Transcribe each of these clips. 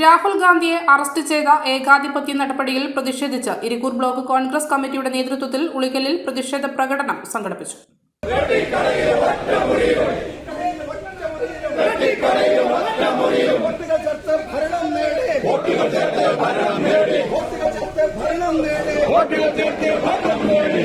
രാഹുൽ ഗാന്ധിയെ അറസ്റ്റ് ചെയ്ത ഏകാധിപത്യ നടപടിയിൽ പ്രതിഷേധിച്ച് ഇരിക്കൂർ ബ്ലോക്ക് കോൺഗ്രസ് കമ്മിറ്റിയുടെ നേതൃത്വത്തിൽ ഉളിക്കലിൽ പ്രതിഷേധ പ്രകടനം സംഘടിപ്പിച്ചു. ഭരണം നേടി.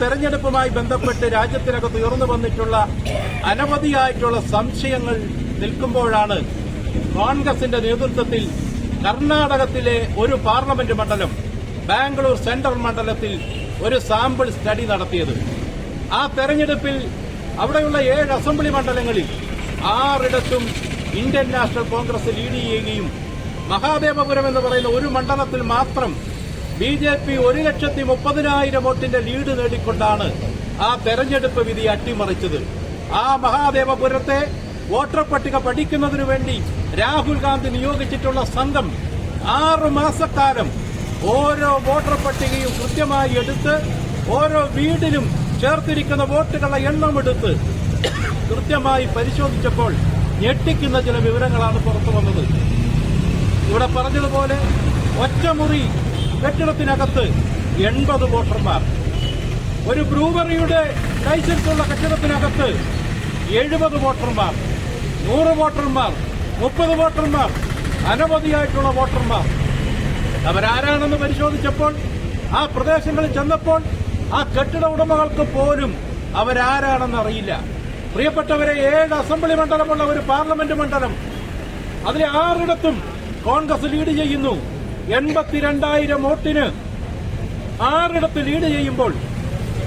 തെരഞ്ഞെടുപ്പുമായി ബന്ധപ്പെട്ട് രാജ്യത്തിനകത്ത് ഉയർന്നു വന്നിട്ടുള്ള അനവധിയായിട്ടുള്ള സംശയങ്ങൾ നിൽക്കുമ്പോഴാണ് കോൺഗ്രസിന്റെ നേതൃത്വത്തിൽ കർണാടകത്തിലെ ഒരു പാർലമെന്റ് മണ്ഡലം ബാംഗ്ലൂർ സെൻട്രൽ മണ്ഡലത്തിൽ ഒരു സാമ്പിൾ സ്റ്റഡി നടത്തിയത്. ആ തെരഞ്ഞെടുപ്പിൽ അവിടെയുള്ള ഏഴ് അസംബ്ലി മണ്ഡലങ്ങളിൽ ആറിടത്തും ഇന്ത്യൻ നാഷണൽ കോൺഗ്രസ് ലീഡ് ചെയ്യുകയും മഹാദേവപുരം എന്ന് പറയുന്ന ഒരു മണ്ഡലത്തിൽ മാത്രം ബി ജെ പി ഒരു ലക്ഷത്തി മുപ്പതിനായിരം വോട്ടിന്റെ ലീഡ് നേടിക്കൊണ്ടാണ് ആ തെരഞ്ഞെടുപ്പ് വിധി അട്ടിമറിച്ചത്. ആ മഹാദേവപുരത്തെ വോട്ടർ പട്ടിക പഠിക്കുന്നതിനു വേണ്ടി രാഹുൽ ഗാന്ധി നിയോഗിച്ചിട്ടുള്ള സംഘം ആറ് മാസക്കാലം ഓരോ വോട്ടർ പട്ടികയും കൃത്യമായി എടുത്ത് ഓരോ വീടിലും ചേർത്തിരിക്കുന്ന വോട്ടുകളുടെ എണ്ണം എടുത്ത് കൃത്യമായി പരിശോധിച്ചപ്പോൾ ഞെട്ടിക്കുന്ന ചില വിവരങ്ങളാണ് പുറത്തു വന്നത്. ഇവിടെ പറഞ്ഞതുപോലെ ഒറ്റമുറി കെട്ടിടത്തിനകത്ത് എൺപത് വോട്ടർമാർ. ഒരു ബ്രൂവറിയുടെ ലൈസൻസ് ഉള്ള കെട്ടിടത്തിനകത്ത് എഴുപത് വോട്ടർമാർ നൂറ് വോട്ടർമാർ മുപ്പത് വോട്ടർമാർ അനവധിയായിട്ടുള്ള വോട്ടർമാർ. അവരാരാണെന്ന് പരിശോധിച്ചപ്പോൾ ആ പ്രദേശങ്ങളിൽ ചെന്നപ്പോൾ ആ കെട്ടിട ഉടമകൾക്ക് പോലും അവരാരാണെന്ന് അറിയില്ല. പ്രിയപ്പെട്ടവരെ ഏഴ് അസംബ്ലി മണ്ഡലമുള്ള ഒരു പാർലമെന്റ് മണ്ഡലം അതിലെ ആറിടത്തും കോൺഗ്രസ് ലീഡ് ചെയ്യുന്നു. എൺപത്തിരണ്ടായിരം വോട്ടിന് ആറിടത്ത് ലീഡ് ചെയ്യുമ്പോൾ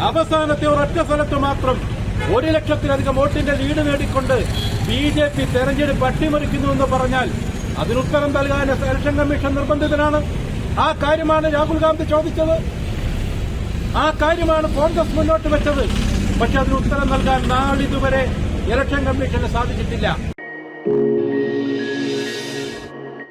അവസാനത്തെ ഒരൊറ്റ സ്ഥലത്ത് മാത്രം ഒരു ലക്ഷത്തിലധികം വോട്ടിന്റെ ലീഡ് നേടിക്കൊണ്ട് ബി ജെ പി തെരഞ്ഞെടുപ്പ് അട്ടിമറിക്കുന്നു എന്ന് പറഞ്ഞാൽ അതിനുത്തരം നൽകാൻ ഇലക്ഷൻ കമ്മീഷൻ നിർബന്ധിതനാണ്. ആ കാര്യമാണ് രാഹുൽ ഗാന്ധി ചോദിച്ചത്. ആ കാര്യമാണ് കോൺഗ്രസ് മുന്നോട്ട് വെച്ചത്. പക്ഷെ അതിന് ഉത്തരം നൽകാൻ നാളിതുവരെ ഇലക്ഷൻ കമ്മീഷന് സാധിച്ചിട്ടില്ല.